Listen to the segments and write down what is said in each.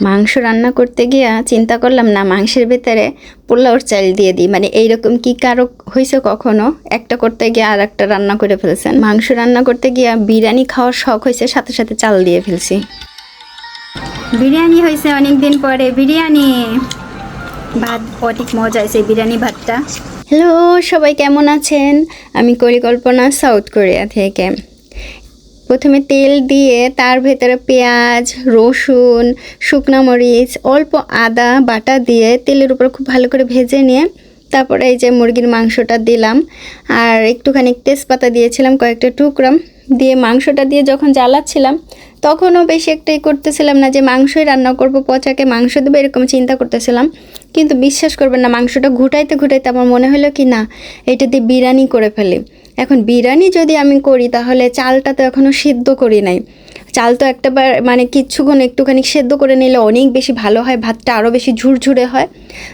মাংস রান্না করতে গিয়া চিন্তা করলাম, না, মাংসের ভেতরে পোলাওর চাল দিয়ে দিই। মানে এইরকম কি কারও হয়েছে কখনো? একটা করতে গিয়ে আর একটা রান্না করে ফেলছেন। মাংস রান্না করতে গিয়া বিরিয়ানি খাওয়ার শখ হয়েছে, সাথে সাথে চাল দিয়ে ফেলছি। বিরিয়ানি হয়েছে অনেক দিন পরে। বিরিয়ানি! ভাত অনেক মজা হয়েছে বিরিয়ানি ভাতটা। হ্যালো, সবাই কেমন আছেন? আমি পরিকল্পনা সাউথ কোরিয়া থেকে। প্রথমে তেল দিয়ে তার ভেতরে পেঁয়াজ, রসুন, শুকনো মরিচ, অল্প আদা বাটা দিয়ে তেলের উপর খুব ভালো করে ভেজে নিয়ে তারপরে এই যে মুরগির মাংসটা দিলাম। আর একটুখানি তেজপাতা দিয়েছিলাম কয়েকটা টুকরা দিয়ে মাংসটা দিয়ে যখন জ্বালাচ্ছিলাম তখনও বেশি একটাই করতেছিলাম না যে মাংসই রান্না করব, পচাকে মাংস দেবো এরকম চিন্তা করতেছিলাম। কিন্তু বিশ্বাস করবেন না, মাংসটা ঘুটাইতে ঘুটাইতে আমার মনে হলো কি না, এটা দিয়ে বিরিয়ানি করে ফেলি। এখন বিরিয়ানি যদি আমি করি তাহলে চালটা তো এখনও সিদ্ধ করি নাই। চাল তো একটাবার মানে কিচ্ছুক্ষণ একটুখানি সেদ্ধ করে নিলে অনেক বেশি ভালো হয় ভাতটা আরও বেশি ঝুরঝুরে হয়।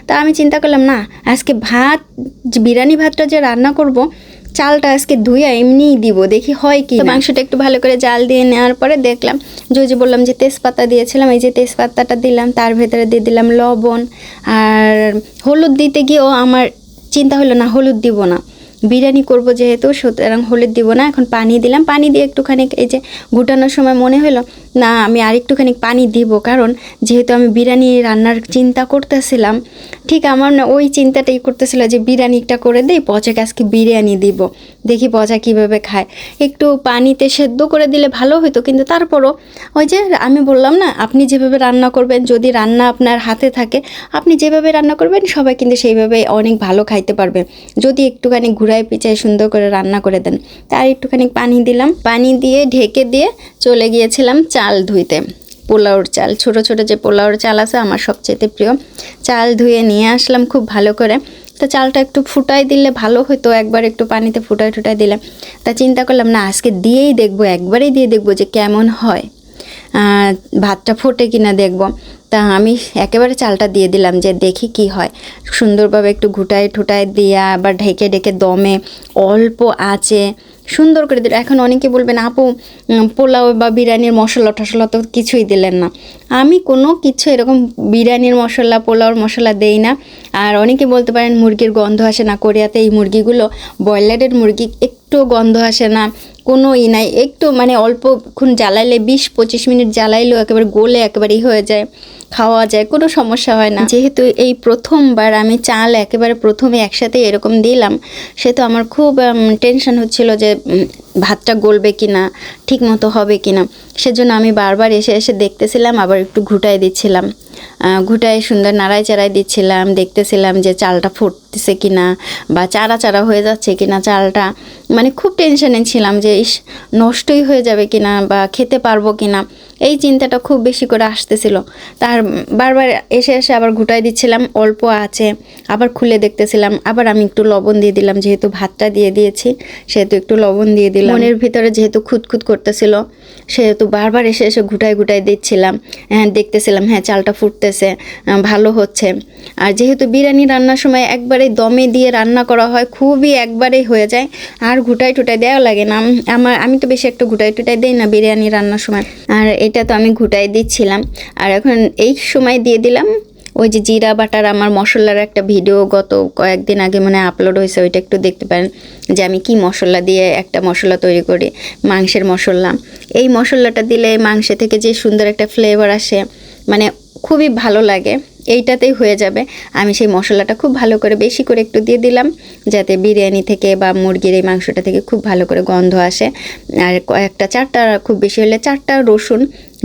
তা আমি চিন্তা করলাম না আজকে ভাত বিরিয়ানি ভাতটা যে রান্না করব চালটা আজকে ধুইয়া এমনিই দিব দেখি হয় কি মাংসটা একটু ভালো করে জাল দিয়ে নেওয়ার পরে দেখলাম যে যে বললাম যে তেজপাতা দিয়েছিলাম এই যে তেজপাতাটা দিলাম তার ভেতরে দিয়ে দিলাম লবণ আর হলুদ দিতে গিয়েও আমার চিন্তা হলো না হলুদ দিব না। বিরিয়ানি করব যেহেতু, সুতরাং হলুদ দিব না, এখন পানি দিলাম। পানি দিয়ে একটুখানি এই যে ঘুটানোর সময় মনে হলো না, আমি আর একটুখানি পানি দিব, কারণ যেহেতু আমি বিরিয়ানি রান্নার চিন্তা করতেছিলাম, ঠিক আমার না ওই চিন্তাটাই করতেছিল যে বিরিয়ানিটা করে দিই পচাকে আজকে বিরিয়ানি দিব, দেখি পচা কীভাবে খায়। একটু পানিতে সেদ্ধ করে দিলে ভালো হতো কিন্তু তারপরও ওই যে আমি বললাম না, আপনি যেভাবে রান্না করবেন, যদি রান্না আপনার হাতে থাকে, আপনি যেভাবে রান্না করবেন, সবাই কিন্তু সেইভাবে অনেক ভালো খাইতে পারবে। যদি একটুখানি ঘুরায় পিচায় সুন্দর করে রান্না করে দেন। তার একটুখানি পানি দিলাম, পানি দিয়ে ঢেকে দিয়ে চলে গিয়েছিলাম চাল ধুইতে। পোলাওর চাল। ছোট ছোট যে পোলাওর চাল আছে আমার সবচেয়ে প্রিয়। চাল ধুয়ে নিয়ে আসলাম খুব ভালো করে। তা চালটা একটু ফুটাই দিলে ভালো হতো একবার একটু পানিতে ফুটাই টুটাই দিলে। তা চিন্তা করলাম, না, আজকে দিয়েই দেখব, একবারেই দিয়ে দেখব যে কেমন হয়। ভাতটা ফোটে কিনা দেখব। তা আমি একেবারে চালটা দিয়ে দিলাম যে দেখি কি হয়। সুন্দরভাবে একটু ঘুটায় ঠুটায় দিয়া আবার ঢেকে ঢেকে দমে অল্প আছে সুন্দর করে দিল। এখন অনেকে বলবেন, আপু পোলাও বা বিরিয়ানির মশলা টশলা তো কিছুই দিলেন না। আমি কোনো কিছু এরকম বিরিয়ানির মশলা, পোলাওর মশলা দেই না। আর অনেকে বলতে পারেন, মুরগির গন্ধ আসে না। কোরিয়াতে এই মুরগিগুলো, ব্রয়লারের মুরগি একটু গন্ধ আসে না। কোনো ই নাই। একটু মানে অল্পক্ষণ জ্বালাইলে বিশ পঁচিশ মিনিট জ্বালাইলেও একেবারে গলে একেবারেই হয়ে যায়, খাওয়া যায়, কোনো সমস্যা হয় না। যেহেতু এই প্রথমবার আমি চাল একেবারে প্রথমে একসাথে এরকম দিলাম সে তো আমার খুব টেনশন হচ্ছিল যে ভাতটা গলবে কি না ঠিক মতো হবে কি না সেজন্য আমি বারবার এসে এসে দেখতেছিলাম, আবার একটু ঘুটাই দিচ্ছিলাম। ঘুটায় সুন্দর নাড়াই চাড়াই দিচ্ছিলাম, দেখতেছিলাম যে চালটা ফুটতেছে কিনা বা চারা চারা হয়ে যাচ্ছে কিনা চালটা। মানে খুব টেনশনে ছিলাম যে, ইস, নষ্টই হয়ে যাবে কিনা বা খেতে পারব কিনা? এই চিন্তাটা খুব বেশি করে আসতেছিল। তার বারবার এসে এসে আবার ঘুটাই দিচ্ছিলাম, অল্প আছে, আবার খুলে দেখতেছিলাম, আবার আমি একটু লবণ দিয়ে দিলাম, যেহেতু ভাতটা দিয়ে দিয়েছি, সেহেতু একটু লবণ দিয়ে দিলাম। মনের ভিতরে যেহেতু খুঁতখুত করতেছিল, সেহেতু বারবার এসে এসে ঘুটাই ঘুটাই দিচ্ছিলাম হ্যাঁ দেখতেছিলাম হ্যাঁ চালটা ফুটতেছে আহ, ভালো হচ্ছে। আর যেহেতু বিরিয়ানি রান্নার সময় একবারে দমে দিয়ে রান্না করা হয় খুবই একবারেই হয়ে যায়। আর ঘুটাই টুটাই দেওয়া লাগে না। আমার আমি তো বেশি একটা ঘুটাই টুটাই দিই না বিরিয়ানি রান্নার সময়। আর এটা তো আমি ঘুটাই দিচ্ছিলাম। আর এখন এই সময় দিয়ে দিলাম। ওই যে জিরা বাটার আমার মশলার একটা ভিডিও গত কয়েকদিন আগে মানে আপলোড হয়েছে ওইটা একটু দেখতে পারেন। যে আমি কি মশলা দিয়ে একটা মশলা তৈরি করি মাংসের মশলা। এই মশলাটা দিলে মাংসে থেকে যে সুন্দর একটা ফ্লেভার আসে মানে খুবই ভালো লাগে। এইটাতেই হয়ে যাবে। আমি সেই মশলাটা খুব ভালো করে বেশি করে একটু দিয়ে দিলাম, যাতে বিরিয়ানি থেকে বা মুরগির এই মাংসটা থেকে খুব ভালো করে গন্ধ আসে। আর কয়েকটা, চারটা খুব বেশি হলে চারটা রসুন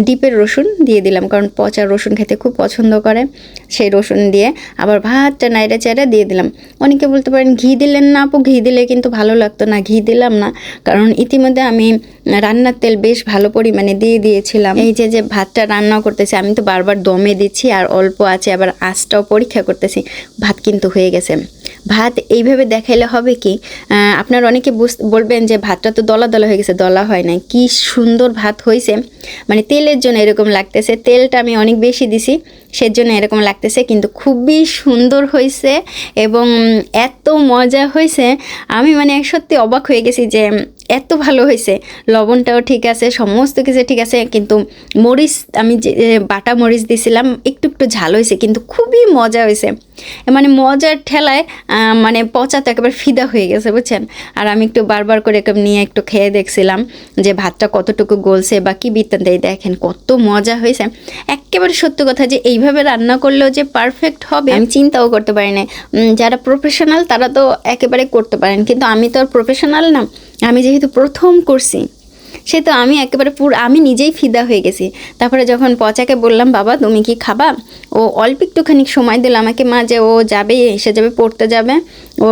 ডিপের রসুন দিয়ে দিলাম, কারণ পচা রসুন খেতে খুব পছন্দ করে। সেই রসুন দিয়ে আবার ভাতটা নাইড়ে চাইড়ে দিয়ে দিলাম। অনেকে বলতে পারেন, ঘি দিলেন না আপু, ঘি দিলে কিন্তু ভালো লাগতো না, ঘি দিলাম না। কারণ ইতিমধ্যে আমি রান্নার তেল বেশ ভালো পরিমাণে দিয়ে দিয়েছিলাম। এই যে যে ভাতটা রান্না করতেছি, আমি তো বারবার দমে দিচ্ছি আর অল্প আছে, আবার আঁচটাও পরীক্ষা করতেছি, ভাত কিন্তু হয়ে গেছে। ভাত এইভাবে দেখাইলে হবে কি আপনার অনেকে বলবেন যে ভাতটা তো দলা দলা হয়ে গেছে, দলা হয় না কি সুন্দর ভাত হয়েছে মানে তেলের জন্য এরকম লাগতেছে। তেলটা আমি অনেক বেশি দিছি, সেজন্য এরকম লাগতেছে, কিন্তু খুবই সুন্দর হয়েছে এবং এত মজা হয়েছে আমি মানে সত্যি অবাক হয়ে গেছি যে এত ভালো হয়েছে লবণটাও ঠিক আছে, সমস্ত কিছু ঠিক আছে, কিন্তু মরিচ আমি যে বাটা মরিচ দিছিলাম, একটু একটু ঝাল হয়েছে, কিন্তু খুবই মজা হয়েছে। মানে মজার ঠেলায় মানে পচা তো একেবারে ফিদা হয়ে গেছে, বুঝছেন? আর আমি একটু বারবার করে নিয়ে একটু খেয়ে দেখছিলাম যে ভাতটা কতটুকু গলছে বা কী বৃত্তান্ত। এই দেখেন কত মজা হয়েছে। একেবারে সত্য কথা যে এইভাবে রান্না করলেও যে পারফেক্ট হবে, আমি চিন্তাও করতে পারি না যারা প্রফেশনাল তারা তো একেবারে করতে পারেন, কিন্তু আমি তো আর প্রফেশনাল না। আমি যেহেতু প্রথম করছি সে তো আমি একেবারে পুরো, আমি নিজেই ফিদা হয়ে গেছি। তারপরে যখন পচাকে বললাম, বাবা, তুমি কি খাবা? ও অল্প একটুখানি সময় দিল আমাকে, মা, যে ও যাবে, এসে যাবে, পড়তে যাবে। ও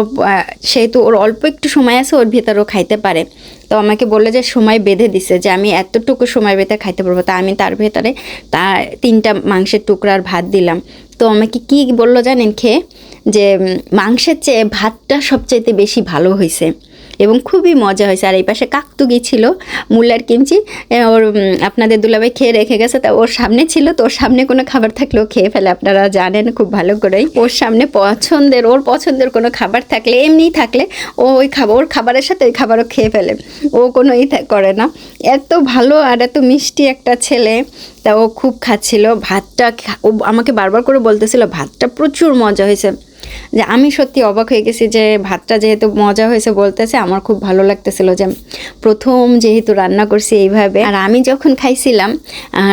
সেহেতু ওর অল্প একটু সময় আছে, ওর ভিতর ও খাইতে পারে। তো আমাকে বলল যে, সময় বেঁধে দিছে, যে আমি এতটুকু সময় বেঁধে খাইতে পারব। তা আমি তার ভেতরে তা তিনটা মাংসের টুকরার ভাত দিলাম। তো আমাকে কি বলল জানেন খেয়ে যে মাংসের চেয়ে ভাতটা সবচাইতে বেশি ভালো হয়েছে এবং খুবই মজা হয়েছে। আর এই পাশে কাকতুগি ছিল। মুল্লার কিমচি ওর আপনাদের দুলাভাই খেয়ে রেখে গেছে, তা ওর সামনে ছিল, তো ওর সামনে কোনো খাবার থাকলেও খেয়ে ফেলে। আপনারা জানেন খুব ভালো করেই। ওর সামনে পছন্দের, ওর পছন্দের কোনো খাবার থাকলে, এমনিই থাকলে ও ওই খাবার ওর খাবারের সাথে ওই খাবারও খেয়ে ফেলে। ও কোনো ই করে না। এত ভালো আর এত মিষ্টি একটা ছেলে, তা ও খুব খাচ্ছিল। ভাতটা ও আমাকে বারবার করে বলতেছিল, ভাতটা প্রচুর মজা হয়েছে। যে আমি সত্যি অবাক হয়ে গেছি যে ভাতটা যেহেতু মজা হয়েছে বলতেছে, আমার খুব ভালো লাগতেছিল যে প্রথম যেহেতু রান্না করছি এইভাবে। আর আমি যখন খাইছিলাম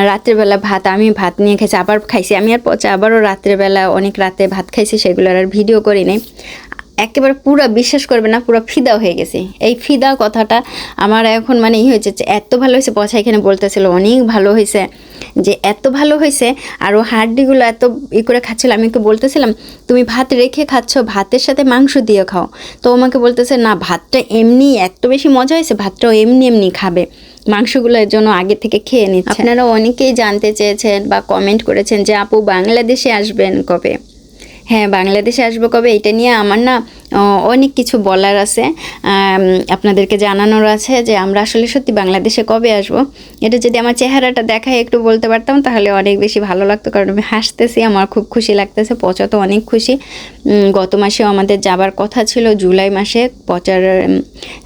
রাত্রেবেলা ভাত, আমি ভাত নিয়ে খাইছি, আবার খাইছি। আমি আর পচা আবারও রাত্রেবেলা অনেক রাতে ভাত খাইছি সেগুলোর আর ভিডিও করি নাই। একেবারে পুরো বিশ্বাস করবে না, পুরো ফিদা হয়ে গেছে। এই ফিদা কথাটা আমার এখন মানে ই হয়েছে যে এত ভালো হয়েছে পচা এখানে বলতেছিল, অনেক ভালো হয়েছে। যে এত ভালো হয়েছে আর ও হাড্ডিগুলো এত ই করে খাচ্ছিল, আমি ওকে বলতেছিলাম, তুমি ভাত রেখে খাচ্ছ, ভাতের সাথে মাংস দিয়ে খাও। তো আমাকে বলতেছে, না, ভাতটা এমনি এত বেশি মজা হয়েছে, ভাতটাও এমনি এমনি খাবে। মাংসগুলোর জন্য আগে থেকে খেয়ে নিচ্ছে। আপনারা অনেকেই জানতে চেয়েছেন বা কমেন্ট করেছেন যে, আপু বাংলাদেশে আসবেন কবে? হ্যাঁ বাংলাদেশে আসব কবে? এটা নিয়ে আমার না অনেক কিছু বলার আছে। আপনাদেরকে জানানোর আছে যে আমরা আসলে সত্যি বাংলাদেশে কবে আসব। এটা যদি আমার চেহারাটা দেখায় একটু বলতে পারতাম, তাহলে অনেক বেশি ভালো লাগতো, কারণ আমি হাসতেছি, আমার খুব খুশি লাগতেছে, পচা তো অনেক খুশি। গত মাসেও আমাদের যাবার কথা ছিল, জুলাই মাসে পচার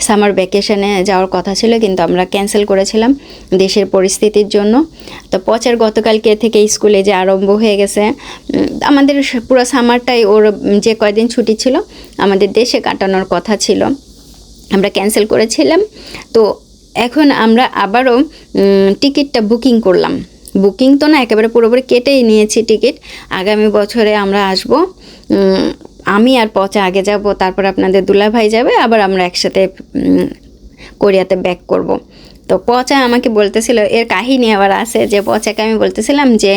সামার ভ্যাকেশনে যাওয়ার কথা ছিল, কিন্তু আমরা ক্যান্সেল করেছিলাম দেশের পরিস্থিতির জন্য। তো পচার গতকালকে থেকে স্কুলে যে আরম্ভ হয়ে গেছে আমাদের পুরো সামারটাই ওর যে কয়দিন ছুটি ছিল, আমাদের দেশে কাটানোর কথা ছিল। আমরা ক্যান্সেল করেছিলাম। তো এখন আমরা আবারও টিকিটটা বুকিং করলাম। বুকিং তো না, একেবারে পুরোপুরি কেটেই নিয়েছি টিকিট। আগামী বছরে আমরা আসব। আমি আর পচা আগে যাব, তারপর আপনাদের দুলাভাই যাবে, আবার আমরা একসাথে কোরিয়াতে ব্যাক করব। তো পচা আমাকে বলতেছিল, এর কাহিনী আবার আছে যে, পচাকে আমি বলতেছিলাম যে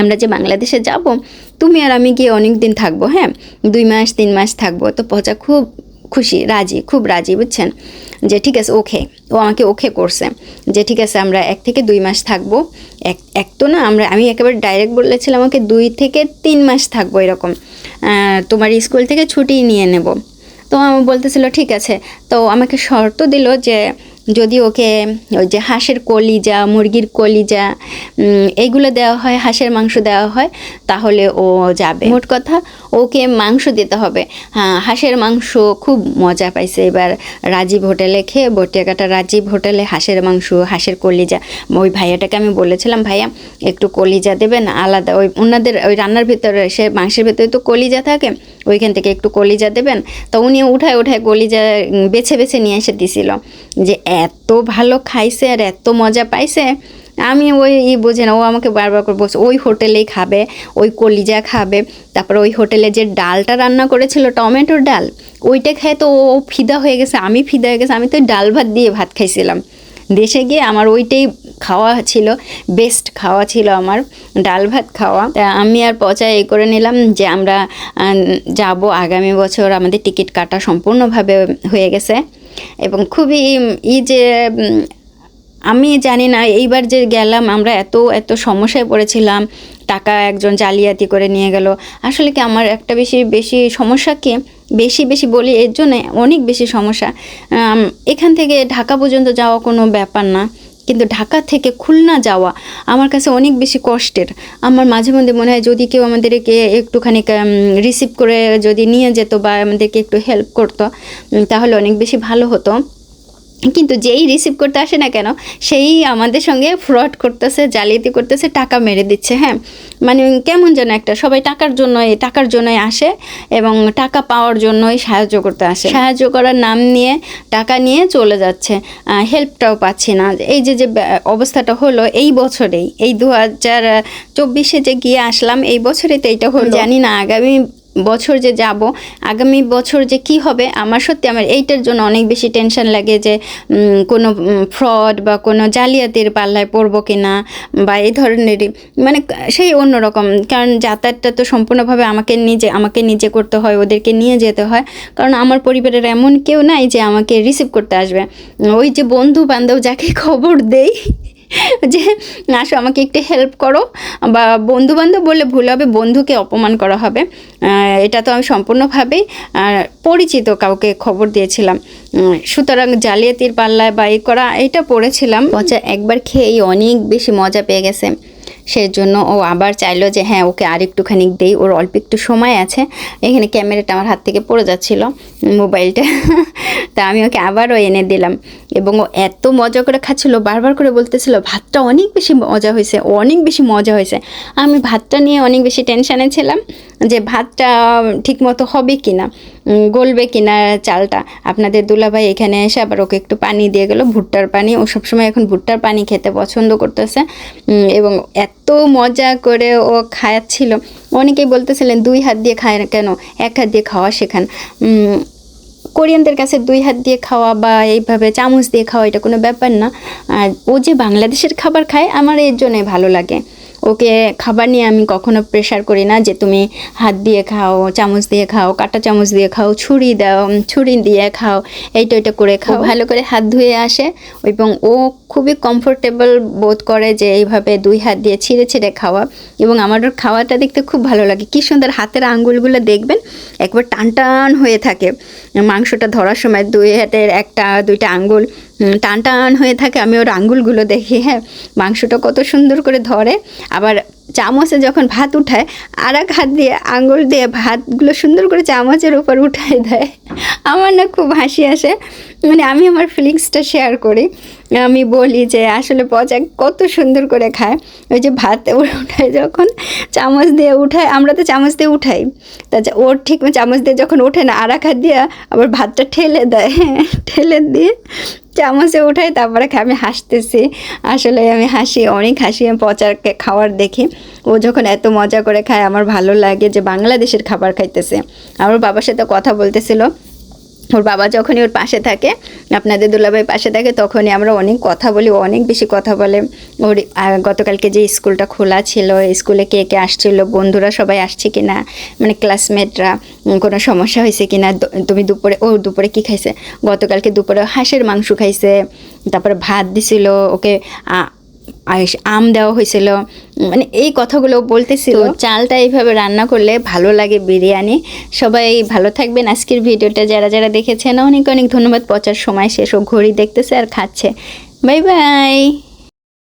আমরা যে বাংলাদেশে যাব, তুমি আর আমি গিয়ে অনেক দিন থাকব হ্যাঁ? দুই মাস, তিন মাস থাকব। তো পচা খুব খুশি, রাজি, খুব রাজি, বুঝছেন? যে ঠিক আছে ওকে ও আমাকে ওকে করছে যে ঠিক আছে, আমরা এক থেকে দুই মাস থাকব। এক এক তো না, আমরা, আমি একেবারে ডাইরেক্ট বলেছিলাম আমাকে দুই থেকে তিন মাস থাকব এরকম। তোমার স্কুল থেকে ছুটি নিয়ে নেব। তো আমি বলতেছিল, ঠিক আছে। তো আমাকে শর্ত দিল যে যদি ওকে ওই যে হাঁসের কলিজা, মুরগির কলিজা এইগুলো দেওয়া হয়, হাঁসের মাংস দেওয়া হয়, তাহলে ও যাবে। মোট কথা, ওকে মাংস দিতে হবে। হ্যাঁ হাঁসের মাংস খুব মজা পাইছে। এবার রাজীব হোটেলে খেয়ে বটিয়াকাটা রাজীব হোটেলে হাঁসের মাংস, হাঁসের কলিজা। ওই ভাইয়াটাকে আমি বলেছিলাম, ভাইয়া, একটু কলিজা দেবেন, আলাদা। ওই ওনাদের, ওই রান্নার ভিতরে, সে মাংসের ভিতরে তো কলিজা থাকে ওইখান থেকে একটু কলিজা দেবেন। তো উনি উঠায় উঠায় কলিজা বেছে বেছে নিয়ে এসে দিছিল। যে এত ভালো খাইছে আর এত মজা পাইছে, আমি ওই ই বুঝে না, ও আমাকে বারবার করে বলছে, ওই হোটেলেই খাবে, ওই কলিজা খাবে। তারপর ওই হোটেলে যে ডালটা রান্না করেছিল, টমেটোর ডাল, ওইটা খেয়ে তো ও ফিদা হয়ে গেছে, আমি ফিদা হয়ে গেছে, আমি তো ডাল ভাত দিয়ে ভাত খাইছিলাম। দেশে গিয়ে আমার ওইটাই খাওয়া ছিল বেস্ট খাওয়া ছিল আমার, ডাল ভাত খাওয়া। আমি আর পচা এ করে নিলাম যে আমরা যাব আগামী বছর, আমাদের টিকিট কাটা সম্পূর্ণভাবে হয়ে গেছে। এবং খুবই ই যে আমি জানি না, এইবার যে গেলাম, আমরা এত এত সমস্যায় পড়েছিলাম, টাকা একজন জালিয়াতি করে নিয়ে গেল। আসলে কি আমার একটা বেশি বেশি সমস্যাকে বেশি বেশি বলি, এর জন্য অনেক বেশি সমস্যা। এখান থেকে ঢাকা পর্যন্ত যাওয়া কোনো ব্যাপার না। কিন্তু ঢাকা থেকে খুলনা যাওয়া আমার কাছে অনেক বেশি কষ্টের। আমার মাঝে মধ্যে মনে হয় যদি কেউ আমাদেরকে একটুখানি রিসিভ করে যদি নিয়ে যেত বা আমাদেরকে একটু হেল্প করতো তাহলে অনেক বেশি ভালো হতো। কিন্তু যেই রিসিভ করতে আসে না কেন সেই আমাদের সঙ্গে ফ্রড করতেছে জালিয়াতি করতেছে টাকা মেরে দিচ্ছে হ্যাঁ? মানে কেমন যেন একটা সবাই টাকার জন্য এই টাকার জন্যই আসে এবং টাকা পাওয়ার জন্যই সাহায্য করতে আসে। সাহায্য করার নাম নিয়ে টাকা নিয়ে চলে যাচ্ছে। হেল্পটাও পাচ্ছি না। এই যে যে অবস্থাটা হলো এই বছরেই এই দু হাজার চব্বিশে যে গিয়ে আসলাম এই বছরে তো এইটা হলো। জানি না আগামী বছর যে যাব, আগামী বছর যে কি হবে, আমার সত্যি আমার এইটার জন্য অনেক বেশি টেনশন লাগে যে কোনো ফ্রড বা কোনো জালিয়াতির পাল্লায় পড়ব কি না বা এই ধরনেরই। মানে সেই অন্যরকম, কারণ যাতায়াতটা তো সম্পূর্ণভাবে আমাকে নিজে আমাকে নিজে করতে হয়, ওদেরকে নিয়ে যেতে হয়। কারণ আমার পরিবারের এমন কেউ নাই যে আমাকে রিসিভ করতে আসবে। ওই যে বন্ধু বান্ধব যাকে খবর দেই যে, আসো, আমাকে একটু হেল্প করো। বা বন্ধু বান্ধব বললে ভুল হবে, বন্ধুকে অপমান করা হবে। এটা তো আমি সম্পূর্ণভাবেই পরিচিত কাউকে খবর দিয়েছিলাম। সুতরাং জালিয়াতির পাল্লায় বা করা, এটা পড়েছিলাম। পচা একবার খেয়েই অনেক বেশি মজা পেয়ে গেছে। সেজন্য ও আবার চাইলো যে হ্যাঁ ওকে আর একটুখানি দেই। ওর অল্প একটু সময় আছে। এখানে ক্যামেরাটা আমার হাত থেকে পড়ে যাচ্ছিল, মোবাইলটা। তা আমি ওকে আবারও এনে দিলাম। এবং ও এত মজা করে খাচ্ছিল, বারবার করে বলতেছিল, ভাতটা অনেক বেশি মজা হয়েছে, অনেক বেশি মজা হয়েছে। আমি ভাতটা নিয়ে অনেক বেশি টেনশানে ছিলাম যে, ভাতটা ঠিকমতো হবে কি না গলবে কি না চালটা। আপনাদের দুলাভাই এখানে এসে আবার ওকে একটু পানি দিয়ে গেল, ভুট্টার পানি। ও সবসময় এখন ভুট্টার পানি খেতে পছন্দ করতেছে। এবং এত মজা করে ও খাওয়াচ্ছিল অনেকেই বলতেছিলেন, দুই হাত দিয়ে খায় কেন? এক হাত দিয়ে খাওয়া শেখান। কোরিয়ানদের কাছে দুই হাত দিয়ে খাওয়া বা এইভাবে চামচ দিয়ে খাওয়া এটা কোনো ব্যাপার না। আর ও যে বাংলাদেশের খাবার খায়, আমার এর জন্যই ভালো লাগে। ওকে খাবার নিয়ে আমি কখনো প্রেশার করি না যে তুমি হাত দিয়ে খাও চামচ দিয়ে খাও কাঁটা চামচ দিয়ে খাও ছুরি দাও ছুরি দিয়ে খাও এইটা ওইটা করে খাও। ভালো করে হাত ধুয়ে আসে এবং ও খুবই কমফোর্টেবল বোধ করে যে এইভাবে দুই হাত দিয়ে ছিঁড়ে ছিঁড়ে খাওয়া এবং আমার ওর খাওয়াটা দেখতে খুব ভালো লাগে। কি সুন্দর হাতের আঙ্গুলগুলো দেখবেন একবার টান টান হয়ে থাকে। মাংসটা ধরার সময় দুই হাতের একটা দুইটা আঙ্গুল টান টান হয়ে থাকে। আমি ওর আঙ্গুলগুলো দেখি হ্যাঁ মাংসটা কত সুন্দর করে ধরে। আবার চামচে যখন ভাত উঠায় আর এক হাত দিয়ে আঙ্গুল দিয়ে ভাতগুলো সুন্দর করে চামচের উপর উঠায় দেয়। আমার না খুব হাসি আসে। মানে আমি আমার ফিলিংসটা শেয়ার করি। আমি বলি যে, আসলে পচা কত সুন্দর করে খায়। ওই যে ভাত উঠায় যখন চামচ দিয়ে উঠায়, আমরা তো চামচ দিয়ে উঠাই। তা ওর ঠিক চামচ দিয়ে যখন ওঠে না আর এক হাত দিয়ে আবার ভাতটা ঠেলে দেয়। ঠেলে দিয়ে চামচে উঠাই তারপরে আমি হাসতেছি। আসলে আমি হাসি, অনেক হাসি, আমি পচারকে খাওয়ার দেখি। ও যখন এত মজা করে খায়, আমার ভালো লাগে যে বাংলাদেশের খাবার খাইতেছে। আমার বাবার সাথে কথা বলতেছিল। ওর বাবা যখনই ওর পাশে থাকে, আপনাদের দুলাভাই পাশে থাকে, তখনই আমরা অনেক কথা বলি, অনেক বেশি কথা বলে। ওর গতকালকে যে স্কুলটা খোলা ছিল স্কুলে কে কে আসছিল, বন্ধুরা সবাই আসছে কি না মানে ক্লাসমেটরা কোনো সমস্যা হয়েছে কি না তুমি দুপুরে, ও দুপুরে কি খাইছে? গতকালকে দুপুরে হাঁসের মাংস খাইছে, তারপরে ভাত দিছিল, ওকে আম দেওয়া হয়েছিল। মানে এই কথাগুলো বলতেছিল। চালটা এইভাবে রান্না করলে ভালো লাগে বিরিয়ানি। সবাই ভালো থাকবেন। আজকের ভিডিওটা যারা যারা দেখেছেন, অনেক অনেক ধন্যবাদ। পচার সময় শেষ ও ঘড়ি দেখতেছে আর খাচ্ছে। Bye bye.